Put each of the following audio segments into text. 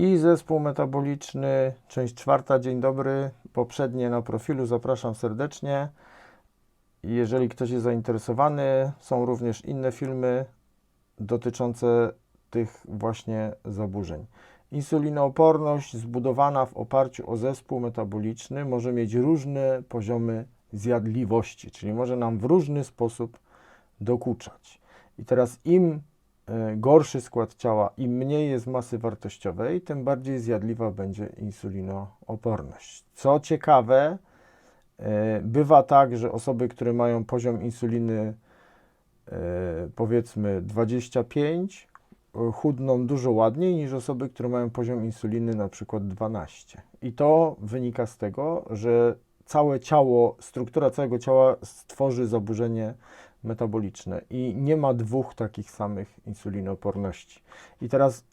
I zespół metaboliczny, część czwarta, dzień dobry. Poprzednie na profilu, zapraszam serdecznie. Jeżeli ktoś jest zainteresowany, są również inne filmy dotyczące tych właśnie zaburzeń. Insulinooporność zbudowana w oparciu o zespół metaboliczny może mieć różne poziomy zjadliwości, czyli może nam w różny sposób dokuczać. I teraz im gorszy skład ciała, im mniej jest masy wartościowej, tym bardziej zjadliwa będzie insulinooporność. Co ciekawe, e, bywa tak, że osoby, które mają poziom insuliny e, powiedzmy 25, e, chudną dużo ładniej niż osoby, które mają poziom insuliny na przykład 12. I to wynika z tego, że całe ciało, struktura całego ciała stworzy zaburzenie metaboliczne i nie ma dwóch takich samych insulinooporności. I teraz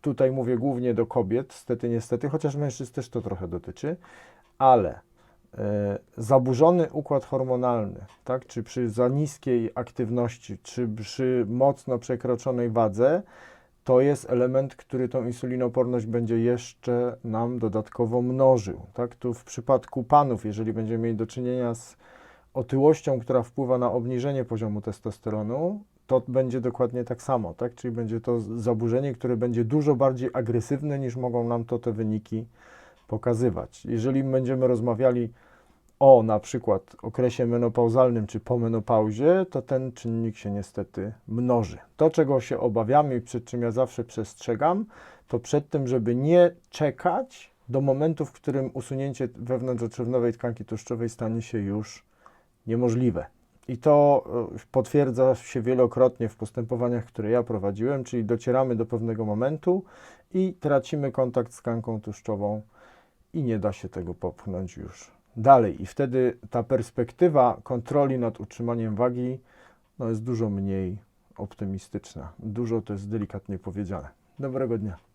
tutaj mówię głównie do kobiet, stety, niestety, chociaż mężczyzn też to trochę dotyczy, ale e, zaburzony układ hormonalny, tak, czy przy za niskiej aktywności, czy przy mocno przekroczonej wadze, to jest element, który tą insulinooporność będzie jeszcze nam dodatkowo mnożył. Tak? Tu w przypadku panów, jeżeli będziemy mieli do czynienia z otyłością, która wpływa na obniżenie poziomu testosteronu, to będzie dokładnie tak samo, tak? Czyli będzie to zaburzenie, które będzie dużo bardziej agresywne niż mogą nam to te wyniki pokazywać. Jeżeli będziemy rozmawiali o na przykład okresie menopauzalnym czy po menopauzie, to ten czynnik się niestety mnoży. To, czego się obawiamy i przed czym ja zawsze przestrzegam, to przed tym, żeby nie czekać do momentu, w którym usunięcie wewnątrzotrzewniowej tkanki tłuszczowej stanie się już niemożliwe. I to e, potwierdza się wielokrotnie w postępowaniach, które ja prowadziłem, czyli docieramy do pewnego momentu i tracimy kontakt z tkanką tłuszczową i nie da się tego popchnąć już dalej. I wtedy ta perspektywa kontroli nad utrzymaniem wagi no, jest dużo mniej optymistyczna. Dużo to jest delikatnie powiedziane. Dobrego dnia.